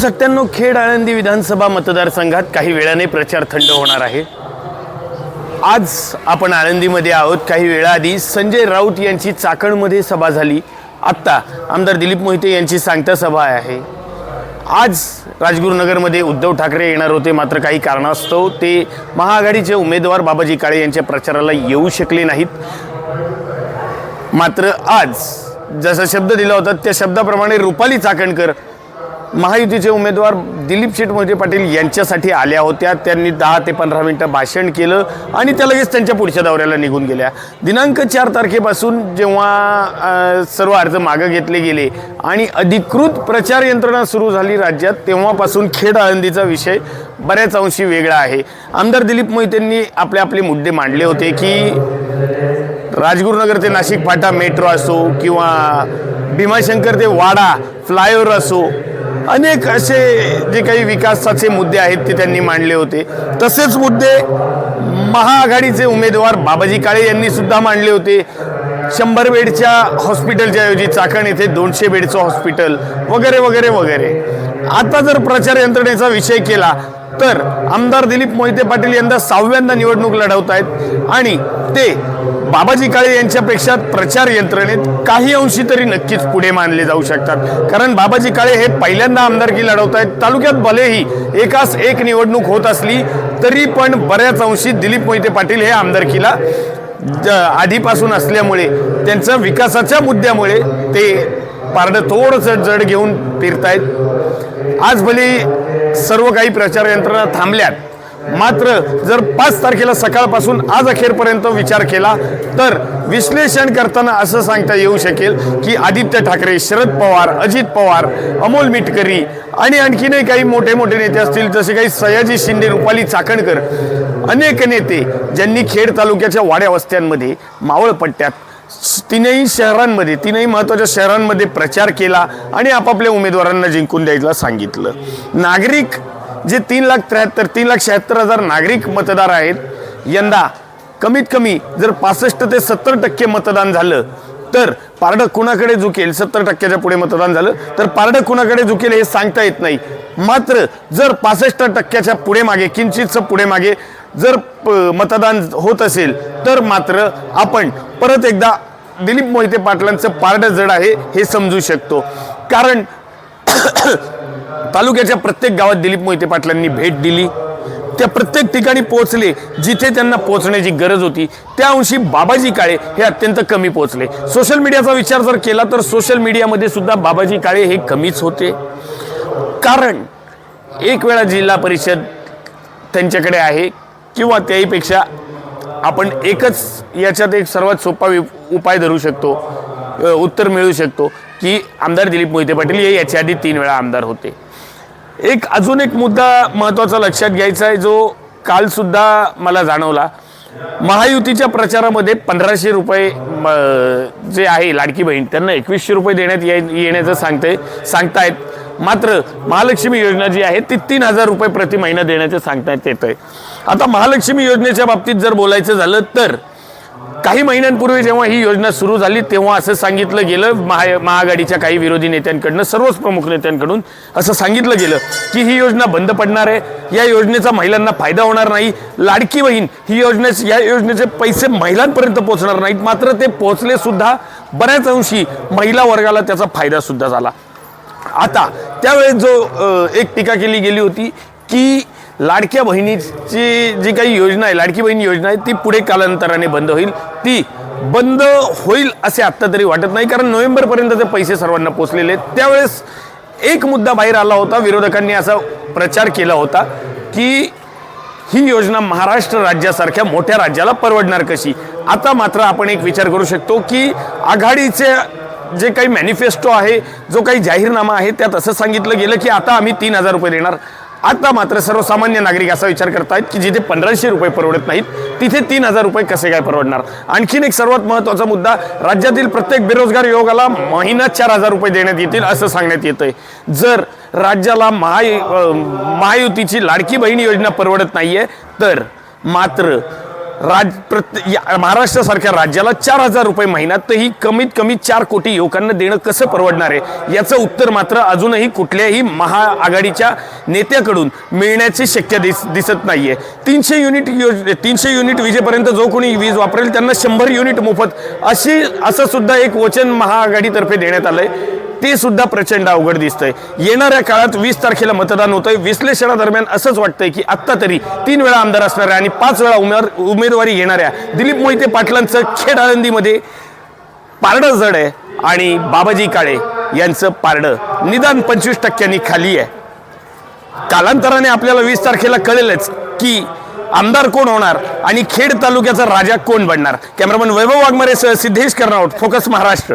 सत्त्याण्णव खेड आळंदी विधानसभा मतदारसंघात काही वेळाने प्रचार थंड होणार आहे. आज आपण आळंदीमध्ये आहोत. काही वेळाआधी संजय राऊत यांची चाकणमध्ये सभा झाली. आत्ता आमदार दिलीप मोहिते यांची सांगता सभा आहे. आज राजगुरुनगरमध्ये उद्धव ठाकरे येणार होते. मात्र काही कारणास्तव ते महाआघाडीचे उमेदवार बाबाजी काळे यांच्या प्रचाराला येऊ शकले नाहीत. मात्र आज जसा शब्द दिला होता त्या शब्दाप्रमाणे रुपाली चाकणकर महायुतीचे उमेदवार दिलीप शेठ पाटील यांच्यासाठी आल्या होत्या. त्यांनी दहा ते पंधरा मिनटं भाषण केलं आणि त्या लगेच त्यांच्या पुढच्या दौऱ्याला निघून गेल्या. दिनांक चार तारखेपासून जेव्हा सर्व अर्ज मागं घेतले गेले आणि अधिकृत प्रचार यंत्रणा सुरू झाली राज्यात तेव्हापासून खेड आळंदीचा विषय बऱ्याच अंशी वेगळा आहे. आमदार दिलीप मोहितेंनी आपले आपले मुद्दे मांडले होते की राजगुरुनगर ते नाशिक फाटा मेट्रो असो किंवा भीमाशंकर ते वाडा फ्लायओव्हर असो अनेक असे जे काही विकासाचे मुद्दे आहेत ते त्यांनी मांडले होते. तसेच मुद्दे महाआघाडीचे उमेदवार बाबाजी काळे यांनी सुद्धा मांडले होते. शंभर बेडच्या हॉस्पिटलच्या ऐवजी चाकण येथे दोनशे बेडचं हॉस्पिटल वगैरे वगैरे वगैरे. आता जर प्रचार यंत्रणेचा विषय केला तर आमदार दिलीप मोहिते पाटील यंदा सहाव्यांदा निवडणूक लढवत आहेत आणि ते बाबाजी काळे यांच्यापेक्षा प्रचार यंत्रणेत काही अंशी तरी नक्कीच पुढे मानले जाऊ शकतात. कारण बाबाजी काळे हे पहिल्यांदा आमदारकी लढवत आहेत. तालुक्यात भलेही एकास एक निवडणूक होत असली तरी पण बऱ्याच अंशी दिलीप मोहिते पाटील हे आमदारकीला ज- आधीपासून असल्यामुळे त्यांच्या विकासाच्या मुद्द्यामुळे ते पारडं थोडंसं जड घेऊन फिरतायत. आज भले सर्व काही प्रचार यंत्रणा थांबल्यात मात्र जर पाच तारखेला सकाळपासून आज अखेरपर्यंत विचार केला तर विश्लेषण करताना असं सांगता येऊ शकेल की आदित्य ठाकरे शरद पवार अजित पवार अमोल मिटकरी आणि आणखीनही काही मोठे मोठे नेते असतील जसे काही सयाजी शिंदे रुपाली चाकणकर अनेक नेते ज्यांनी खेड तालुक्याच्या वाड्या वस्त्यांमध्ये मावळपट्ट्यात तीनही शहरांमध्ये तीनही महत्त्वाच्या शहरांमध्ये प्रचार केला आणि आपापल्या उमेदवारांना जिंकून द्यायला सांगितलं. नागरिक जे तीन लाख त्र्याहत्तर तीन लाख शहात्तर हजार नागरिक मतदार आहेत यंदा कमीत कमी जर पासष्ट ते सत्तर टक्के मतदान झालं तर पारडं कुणाकडे झुकेल? सत्तर टक्क्याच्या पुढे मतदान झालं तर पारडं कुणाकडे झुकेल हे सांगता येत नाही. मात्र जर पासष्ट टक्क्याच्या पुढे मागे किंचितचं पुढे मागे जर प- मतदान होत असेल तर मात्र आपण परत एकदा दिलीप मोहिते पाटलांचं पारडं जड आहे हे समजू शकतो. कारण तालुक्याच्या प्रत्येक गावात दिलीप मोहिते पाटलांनी भेट दिली. त्या प्रत्येक ठिकाणी पोहोचले जिथे त्यांना पोहोचण्याची गरज होती त्या अंशी बाबाजी काळे हे अत्यंत कमी पोहोचले. सोशल मीडियाचा विचार जर केला तर सोशल मीडियामध्ये सुद्धा बाबाजी काळे हे कमीच होते. कारण एक वेळा जिल्हा परिषद त्यांच्याकडे आहे किंवा त्याहीपेक्षा आपण एकच याच्यात एक सर्वात सोपा उपाय धरू शकतो उत्तर मिळू शकतो. की आमदार दिलीप मोहिते पाटील हे याच्या आधी तीन वेळा आमदार होते. एक अजून एक मुद्दा महत्त्वाचा लक्षात घ्यायचा आहे जो कालसुद्धा मला जाणवला. महायुतीच्या प्रचारामध्ये पंधराशे रुपये जे आहे लाडकी बहीण त्यांना एकवीसशे रुपये देण्यात ये येण्याचं सांगते सांगतायत. मात्र महालक्ष्मी योजना जी आहे ती तीन हजार रुपये प्रति महिना देण्याचं सांगण्यात येत आहे आता महालक्ष्मी योजनेच्या बाबतीत जर बोलायचं झालं तर काही महिन्यांपूर्वी जेव्हा ही योजना सुरू झाली तेव्हा असं सांगितलं गेलं महा महाआघाडीच्या काही विरोधी नेत्यांकडनं सर्वच प्रमुख नेत्यांकडून असं सांगितलं गेलं की ही योजना बंद पडणार आहे. या योजनेचा महिलांना फायदा होणार नाही. लाडकी बहीण ही योजने या योजनेचे पैसे महिलांपर्यंत पोहोचणार नाहीत. मात्र ते पोहोचले सुद्धा बऱ्याच अंशी महिला वर्गाला त्याचा फायदा सुद्धा झाला. आता त्यावेळेस जो एक टीका केली गेली होती की लाडक्या बहिणीची जी काही योजना आहे लाडकी बहीण योजना आहे ती पुढे कालांतराने बंद होईल. ती बंद होईल असे आत्ता तरी वाटत नाही कारण नोव्हेंबरपर्यंत ते पैसे सर्वांना पोचलेले आहेत त्यावेळेस एक मुद्दा बाहेर आला होता विरोधकांनी असा प्रचार केला होता की ही योजना महाराष्ट्र राज्यासारख्या मोठ्या राज्याला परवडणार कशी? आता मात्र आपण एक विचार करू शकतो की आघाडीचे जे काही मॅनिफेस्टो आहे जो काही जाहीरनामा आहे त्यात असं सांगितलं गेलं की आता आम्ही तीन हजार रुपये देणार. आता मात्र सर्वसामान्य नागरिक असा विचार करतायत की जिथे पंधराशे रुपये परवडत नाहीत तिथे तीन हजार रुपये कसे काय परवडणार? आणखीन एक सर्वात महत्त्वाचा मुद्दा राज्यातील प्रत्येक बेरोजगार युवकाला महिना चार हजार रुपये देण्यात येतील असं सांगण्यात येतंय. जर राज्याला महायु महायुतीची लाडकी बहीण योजना परवडत नाहीये तर मात्र राज प्रत्ये या- महाराष्ट्रासारख्या राज्याला चार हजार रुपये महिन्यात तर ही कमीत कमी चार कोटी युवकांना देणं कसं परवडणार आहे? याचं उत्तर मात्र अजूनही कुठल्याही महाआघाडीच्या नेत्याकडून मिळण्याची शक्य दिस दिसत नाहीये. तीनशे युनिट योज तीनशे युनिट विजेपर्यंत जो कोणी वीज वापरेल त्यांना शंभर युनिट मोफत अशी असं सुद्धा एक वचन महाआघाडीतर्फे देण्यात आलंय. ते सुद्धा प्रचंड अवघड दिसतंय. येणाऱ्या काळात वीस तारखेला मतदान होतंय. विश्लेषणादरम्यान असंच वाटतंय की आत्ता तरी तीन वेळा आमदार असणाऱ्या आणि पाच वेळा उमेदवार उमेदवारी घेणाऱ्या दिलीप मोहिते पाटलांचं खेड आळंदीमध्ये पारडं जड आहे आणि बाबाजी काळे यांचं पारडं. निदान पंचवीस टक्क्यांनी खाली आहे. कालांतराने आपल्याला वीस तारखेला कळेलच की आमदार कोण होणार आणि खेड तालुक्याचा राजा कोण बनणार. कॅमेरामन वैभव वाघमारे सह सिद्धेश कर्नावट फोकस महाराष्ट्र.